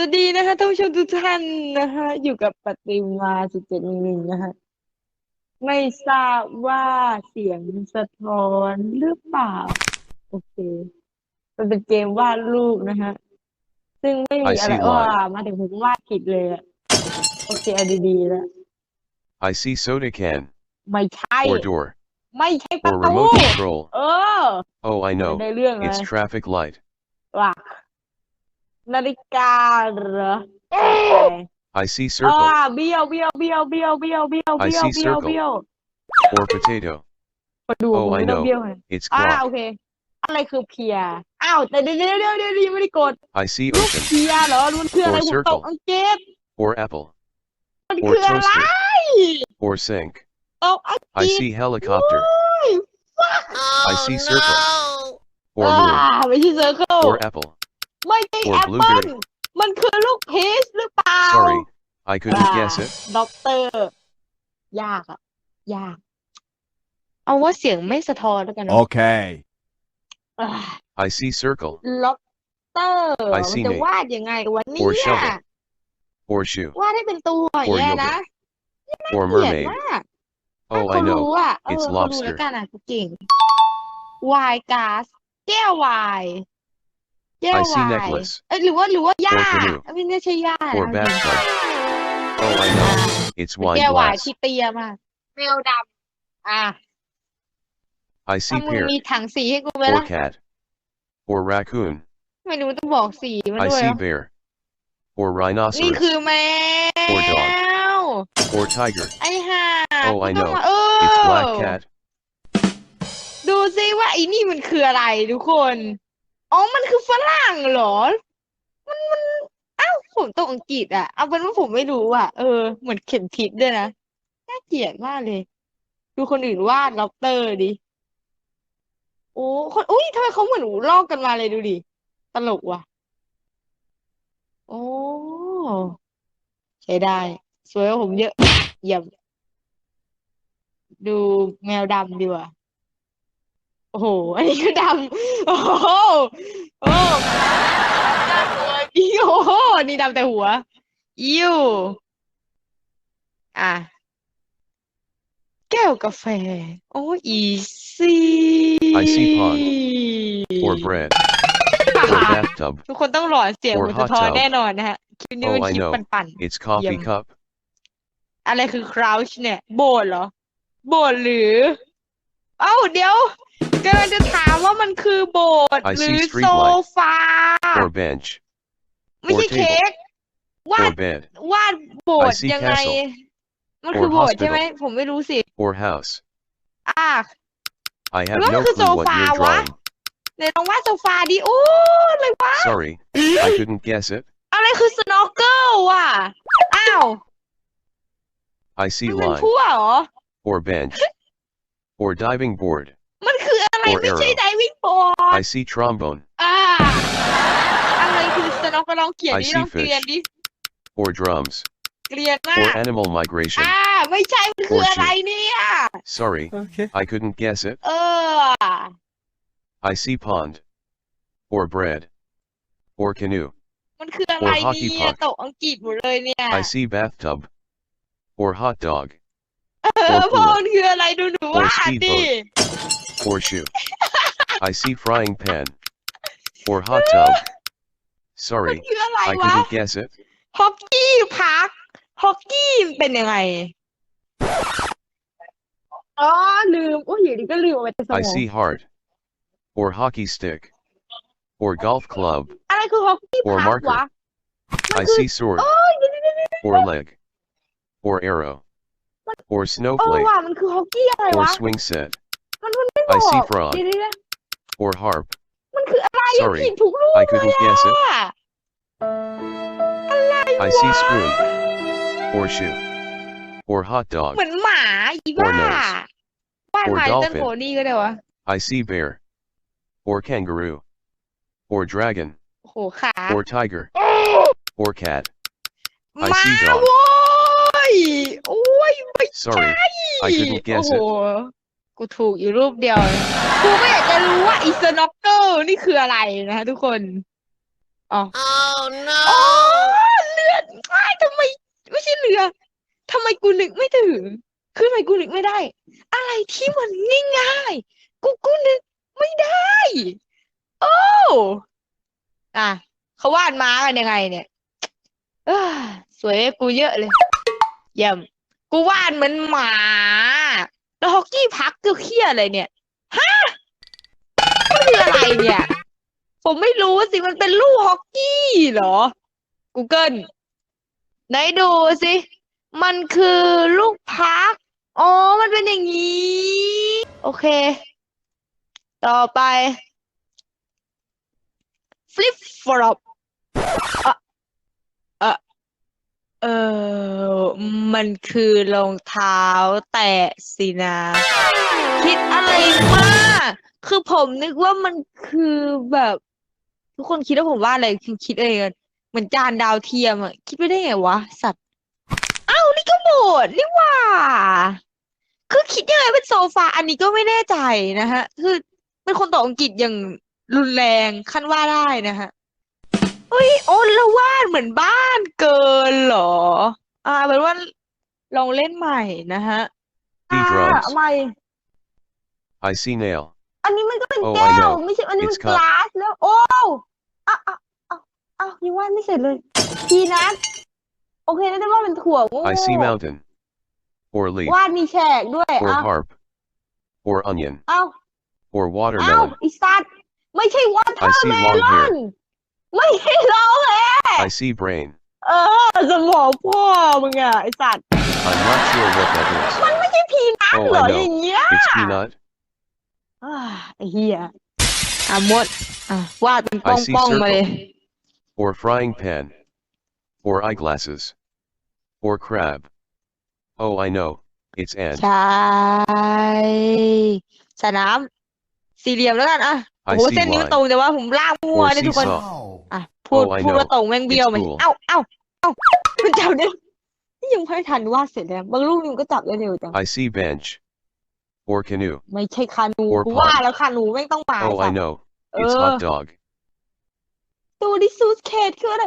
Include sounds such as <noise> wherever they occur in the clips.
สวัสดีนะคะท่านผู้ชมทุกท่านนะคะอยู่กับปฏิมาสิบเจ็ดหนึ่งหนึ่งนะคะไม่ทราบว่าเสียงสะท้อนหรือเปล่า โอเค มันเป็นเกมวาดรูปนะคะซึ่งไม่มี I อะไร see ว่า why มาถึงผมวาดผิดเลยอะโอเคเอาดีๆแล้ว I see soda can, ไม่ใช่ or door, ไม่ใช่ประ or ตู remote control. เออ Oh, I ได้ know. เรื่องเล It's ย traffic light. ว่า นาฬิกาเหรอ I see อ่า circle, เบี้ยวเบี้ยวเบี้ยวเบี้ยวเบี้ยวเบี้ยว I เบี้ยว see เบี้ยว circle. เบี้ยว or potato. มาดู Oh, ผม I ไม่ต้อง know. เบี้ยวเลย It's อ่า clock. โอเค อะไรคือเพียร์อ้าว แต่เดี๋ยวเดี๋ยวเดี๋ยวเดี๋ยวเดี๋ยวไม่ได้กด I see ลูก ocean, เพียร์เหรอมันคืออะไร Or ผมต circle. กอังกฤษ or apple, มัน or คืออะไร toaster, or sink. ตกอังก I ฤษ see helicopter, โอ้ย I see circle, or อ่า moon, ไม่ใช่เซอร์เคิล or apple. ไม่ใช่ or แอปเปิ้ล blueberry มันคือลูกพีชหรือเปล่า Sorry, I couldn't guess it. ด็อกเตอร์ ยากอะยาก เอาว่าเสียงไม่สะท้อนแล้วกันนะ Okay. อ่า I see circle, ล็อบเตอร์ I มัน see จะ Nate. วาดยังไงวะเนี่ or ย shovel, or shoe, วาดให้เป็นตัวอย่าง or เงี้ยนะ yogurt, or เกลียด mermaid. มาก Oh, เขา I รู้ know. อะ เออ It's เขารู้ lobster. แล้วกันอะกูเก่งวายก๊าซแก้ววายแก้ว I วา see ย necklace. เอ้ยหรือว่าหรือว่าหญ้า canoe. ไม่ใช่หญ้า or นะ bathtub. Oh, I know. It's เป็น wine แก้ววาย glass. ที่เตี้ยมากแมวดำอะ I ถ้า see มึง pear, มีถังสีให้กูไหม or ล่ะ cat, or raccoon. ไม่รู้ต้องบอกสีมัน I ด้วย see เหรอ bear, or นี่คือ rhinoceros, แม or dog. ว or tiger. ไอ้ห่า Oh, I กูต้อง know. มาเอ It's อ black cat. ดูซิว่าไอ้นี่มันคืออะไรทุกคน อ๋อ มันคือฝรั่งเหรอ มันมันอ้าวผมตกอังกฤษอะ เอาเป็นว่าผมไม่รู้อะ เออ เหมือนเข็มทิศด้วยนะ น่าเกลียดมากเลย ดูคนอื่นวาดล็อบสเตอร์ดิ โอ้คนอุ้ยทำไมเขาเหมือนลอกกันมาเลยดูดิ ตลกว่ะ โอ้ ใช้ได้ สวยกว่าผมเยอะเยี่ยมดูแมวดำดีกว่า โอ้โห อันนี้ก็ดำ โอ้โหโอ้ดำตัวดีโอ้โห นี่ดำแต่หัว อิ้วอะ แก้วกาแฟ โอ้อีซี่ I see pond, or bread, or bathtub. ทุกคนต้องหลอนเสียง or เหมือนสะ hot ท้อน tub แน่นอนนะฮะ คลิปนี้ Oh, เป็น I คลิป know. ปั่น It's coffee Yum. cup, ๆ อะไรคือ crouch เนี่ย โบสถ์เหรอ โบสถ์หรือ เอ้า เดี๋ยว กำลังจะถามว่ามันคือโบสถ์ I หรื see อ street โซ light. ฟา or bench, ไม่ใช่ or เค้กวา or ด bed, วาดโบสถ์ I see ยังไง castle. มันคือ or โบสถ์ใช่ไหม hospital. ผมไม่รู้สิ or house. อ่า I have Well, no that's clue so what far, you're what? drawing. ไหนลองวาดโซฟาดิโอ้อะไรวะ Sorry, I couldn't guess it. อะไรคือสโนว์เกิลอะ อ้าว I see มันเป็น line, พั่วเหรอ or bench, or diving board. I see trombone. I see fish. Or drums. Or animal migration. Or Sorry, okay. I couldn't guess it. I see pond. Or bread. Or canoe. Or hockey puck. I see bathtub. Or hot dog. <laughs> Or, or speedboat. ดิ or shoe. I see frying pan, or hot tub. มัน Sorry, คือ<laughs> อะไร I วะ couldn't guess it. ฮอกกี้พักฮอกกี้มันเป็นยังไง อ๋อ ลืม โอ้ยอยู่ดีก็ลืมเอาไปแต่สม I อง see heart, or hockey stick, or golf club. อะไรคือฮอกกี้ Or พัก marker. วะ I see sword, โอ้ยเดี๋ยวๆ or leg, or arrow, or ๆเออ snowflake, ว่ะมันคือฮอกกี้อะไร or วะ swing set, มันมันไม่บ I อก see frog. เดี๋ยวๆ or harp. ๆมันคืออะไรอะ Sorry, ผิดทุกรูป I เลย couldn't guess it. อะอะไร I วะ see spoon, or shoe, or hot dog. เหมือนหมาอีบ้า Or nose. บ้าน Or ไม้ต้น dolphin. โพนี่ก็ได้วะ I see bear, or kangaroo, or dragon, โอ้โหขา or tiger, <gasps> or cat. I มา see dog. โว้ยโอ้ยไม่ Sorry, I couldn't โอ้ guess โห it. กูถูกอยู่รูปเดียวกูไม่อยากจะรู้ว่าอีสโนกเกิลนี่คืออะไรนะทุกคนอ๋อ oh no อ๋อเลือดทำไม ไม่ใช่เรือทำไมกูนึกไม่ถึง คือทำไมกูนึกไม่ได้ อะไรที่มันง่ายๆกูกูนึกไม่ได้ โอ้อะเขาวาดม้ากันยังไงเนี่ยสวยกูเยอะเลยเยี่ยมกูวาดเหมือนหมา แล้วฮอกกี้พักก็เคี้ยอะไรเนี่ยฮะมันคืออะไรเนี่ย ผมไม่รู้สิมันเป็นลูกฮอกกี้เหรอ Google ไหนดูสิ มันคือลูกพักอ๋อ มันเป็นอย่างนี้ โอเค ต่อไป flip flop อะเออ เออ มันคือรองเท้าแตะสินะ คิดอะไรมาก คือผมนึกว่ามันคือแบบ ทุกคนคิดว่าผมว่าอะไรคือคิดอะไรกันเหมือนจานดาวเทียมอะคิดไปได้ไงวะ สัตว์อ้าวนี่ก็โบสถ์นี่หว่า คือคิดยังไงเป็นโซฟา อันนี้ก็ไม่แน่ใจนะฮะ คือเป็นคนตกอังกฤษอย่างรุนแรงขั้นว่าได้นะฮะ เฮ้ยโอ้แล้ววาดเหมือนบ้านเกินเหรอ อ่าเป็นว่าลองเล่นใหม่นะฮะ See อ่า drums. ใหม่ I see nail. อันนี้มันก็เป็น Oh, I แก้ว know. ไม่ใช่ อันนี้มัน It's ก cup. ลาสแล้ว โอ้อ้าวอ้าวอ้าวอ้าวยังวาดไม่เสร็จเลยพีนัทโอเคนั่นได้ว่าเป็นถั่วโง่ I see mountain. Or leaf. วาดมีแฉกด้วย Or อ้าว harp. Or onion. อ้าว Or อ้าว watermelon. ไอีสัตว์ไม่ใช่วอเตอ I ร์ see เม long ลอน hair. ไม่ใช่ร้องแฮ I see brain. เออสมองพ่อมึงอะไอสัตว์ I'm not sure what that is. มันไม่ใช่พีนัท Oh, เหรอ I อย่าง know. เงี้ย It's peanut. อ่าไอ้เหี้ยอะมดอะวาดเป็นป้ I อง see ป้องมาเลย circle. Or frying pan. Or eyeglasses. Or crab. Oh, I know. It's ant. ใช่สนาม สี่เหลี่ยมแล้วกันอะโอ้ I โห see เส้นนี้มัน line. ตรงแต่ว่าผมลากมั่ว Or เนี่ยทุกคน seesaw. อะพูด Oh, I พูดว่า know. ตรงแม่งเบี้ยว It's มัน cool. เอ้าเอ้าเอ้ามันจับได้นี่ยังไม่ทันวาดเสร็จเลยบางลูกนี่มันก็จับได้เร็วจัง I see bench. Or canoe. ไม่ใช่คานู Or กู pond. ว่าแล้วคานูแม่งต้องมา Oh, สั I ตว์ know. เอ It's อ hot dog. ตัวดิซูสเคทคืออะไร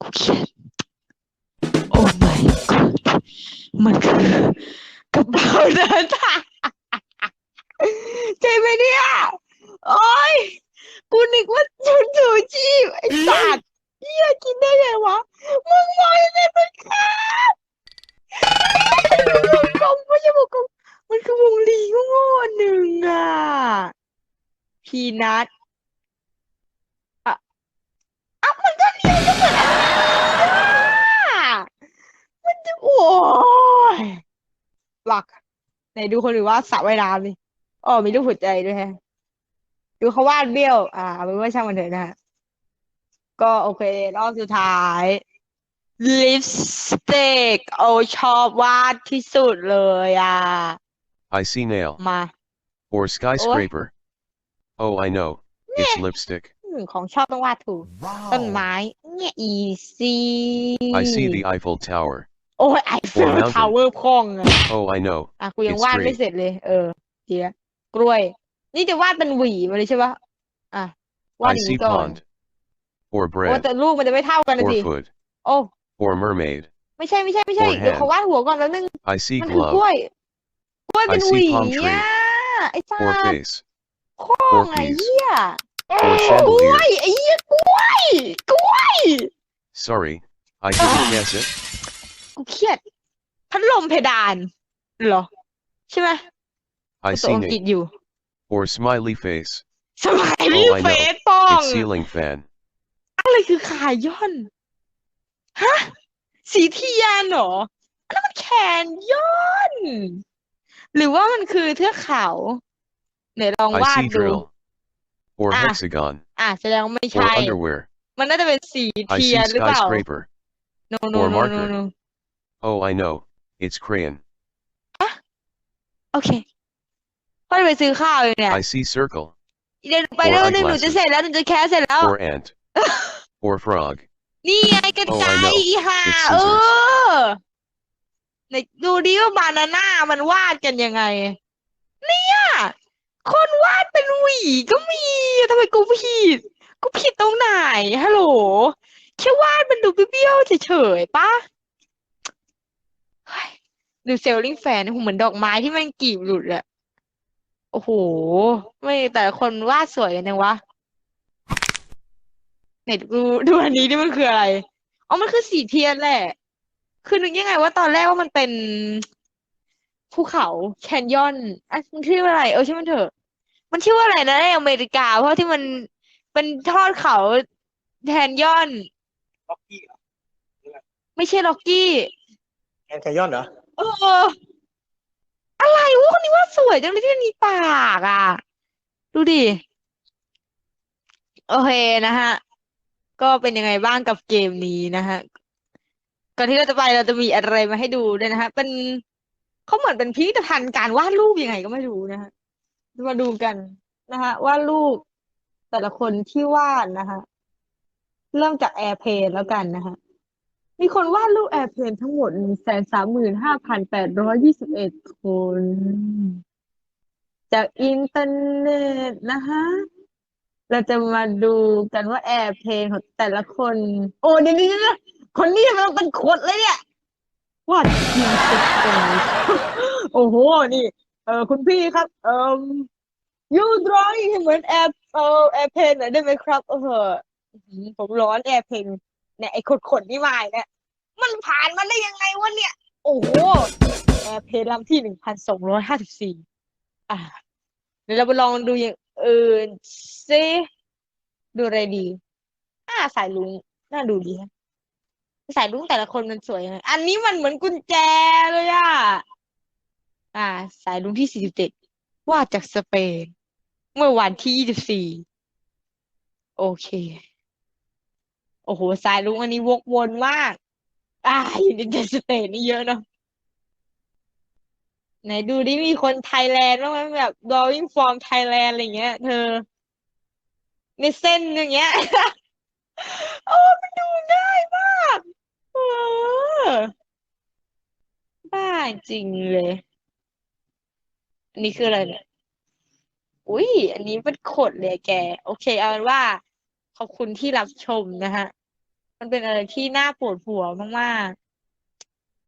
กูเครียดโอ้ my god มันคือกระเป๋าเดินทางใช่ไหมเนี่ย โอ้ย กูนึกว่าชุดชูชีพไอ้สัตว์เหี้ยกินได้ไงวะ มึงมองยังไงมันครับวงกลมไม่ใช่วงกลมมันคือวงรีโง่ๆอันหนึ่งอะ พีนัทอะอะมันก็เรียนก็เหมือนอันนี้อะมันจะโอ้ยหลักไหนดูคนอื่นว่าสระว่ายน้ำดิอ๋อมีรูปหัวใจด้วยแฮะ ดูเขาวาดเบี้ยว อ่าเอาเป็นว่าช่างมันเถอะนะฮะก็โอเค รอบสุดท้าย ลิปสติกโอ้ชอบวาดที่สุดเลยอะ I see nail. มา Or skyscraper. Oh, I know. It's lipstick. อืมของชอบต้องวาดถูกต้นไม้เนี่ย easy I see the Eiffel Tower. โอ้ยไอเฟล mountain ทาวเวอร์พองอะ Oh, I know. อะกูยัง It's วาดไม่ green. เสร็จเลย เออเดี๋ยวกล้วย นี่จะวาดเป็นหวีมาเลยใช่ปะอะวาด I อย่าง see นี้ก่อน pond. Or โอ้ bread. แต่รูปมันจะไม่เท่ากันนะ Or สิ foot. โอ้ Or mermaid. ไม่ใช่ไม่ใช่ไม่ใช่ Or เดี๋ยวเขา hand. วาดหัวก่อนแล้วนึง I see มันคือก glove. ล้วย กล้วยเป็น I ห see วี palm tree. อะไอ้สั Or ตว์ face. ข้อง or ไอ้ peas. เหี้ย Or กล้ chandelier. วยไอ้เหี้ยกล้วยกล้วย Sorry. I didn't guess it. กูเครียด พัดลมเพดานเหรอ ใช่ไหม I ตัว see อังกฤษ name. อยู่ Or smiley face. สมัยนี้ Oh, I เฟ know. ซป้อง It's ceiling fan. อะไรคือขายย่อน ฮะ สีเทียนเหรอ อันนั้นมันแขนย่อน หรือว่ามันคือเทือกเขาไหนลอง I วาด see ดู drill. Or Ah. hexagon. อ่ะแสดงว่าไม่ Or ใช่ underwear. มันน่าจะเป็นสี I เทีย see นหรือเปล่า skyscraper. no no or no no marker. no Oh, I know. It's crayon. โอเค พ่อจะไปซื้อข้าวอยู่เนี่ย I see circle. เดี๋ยวไปเร็วหนึ่งหนูจะเสร็จแล้วหนูจะแคสเสร็จแล้ว Or ant. or frog. นี่ไงกัน Oh, ไกร I know. อีห่า It's เอ scissors. อไหนดูดิว่าบานาน่ามันวาดกันยังไง เนี่ยคนวาดเป็นหวีก็มีทำไมกูผิด กูผิดตรงไหนฮัลโหลแค่วาดมันดูเบี้ยวๆเฉยๆปะเฮ้ยดูเซลลิงแฟนเหมือนดอกไม้ที่มันกลีบหลุดอะ โอ้โห ไม่แต่ละคนวาดสวยกันจังวะไหนดูดูอันนี้นี่มันคืออะไรอ๋อมันคือสีเทียนแหละ คือนึกยังไงว่าตอนแรกว่ามันเป็นภูเขาแคนยอนอะมันชื่อว่าอะไร เออชื่อมันเถอะ มันชื่อว่าอะไรนะในอเมริกา เพราะที่มันเป็นทอดเขาแคนยอน ล็อกกี้เหรอไม่ใช่ล็อกกี้ แอนแคนยอนเหรอ เออ อะไรวะคนนี้ ว่าสวยจังเลยที่มีปากอะ ดูดิ โอเคนะฮะ ก็เป็นยังไงบ้างกับเกมนี้นะฮะ ก่อนที่เราจะไปเราจะมีอะไรมาให้ดูด้วยนะฮะ เป็นเขาเหมือนเป็นพิพิธภัณฑ์การวาดรูปยังไงก็ไม่รู้นะฮะ มาดูกันนะฮะวาดรูปแต่ละคนที่วาดนะฮะเริ่มจากแอร์เพลนแล้วกันนะฮะมีคนวาดรูปแอร์เพลนทั้งหมดหนึ่งแสนสามหมื่นห้าพันแปดร้อยยี่สิบเอ็ดคน จากอินเทอร์เน็ตนะคะ เราจะมาดูกันว่าแอร์เพลงของแต่ละคน โอ้เดี๋ยวนี้นะคนนี้มันเป็นขดเลยเนี่ยวาดทีมสุดโต่โอ้โห นี่ เออคุณพี่ครับ เอ่อยูดรอยเหมือนแอร์เออแอร์เพลนหน่อยได้ไหมครับเอออื้อหือผมร้อนแอร์เพลนเนี่ยไอ้ขดๆนี่มาเนี่ยมันผ่านมาได้ยังไงวะเนี่ย โอ้โหแอร์เพลนลำที่หนึ่งพันสองร้อยห้าสิบสี่ อะเดี๋ยวเราไปลองดูอย่างอื่นซิดูอะไรดี อ่าสายลุงน่าดูดีฮะสายลุงแต่ละคนมันสวยยังไงอันนี้มันเหมือนกุญแจเลยอะอ่า สายลุงที่สี่สิบเจ็ดวาดจากสเปน เมื่อวันที่ยี่สิบสี่โอเค โอ้โห สายลุงอันนี้วกวนมาก อ่าอยู่ในสเตทนี่เยอะเนาะ ไหนดูดิมีคนไทยแลนด์บ้างไหมแบบ drawing from Thailand อะไรเงี้ย เธอ ในเส้นอย่างเงี้ย โอ้มันดูง่ายมากเออบ้าจริงเลย อันนี้คืออะไรเนี่ย อุ้ยอันนี้เป็นขดเลยแก โอเค เอาเป็นว่า ขอบคุณที่รับชมนะฮะ มันเป็นอะไรที่น่าปวดหัวมาก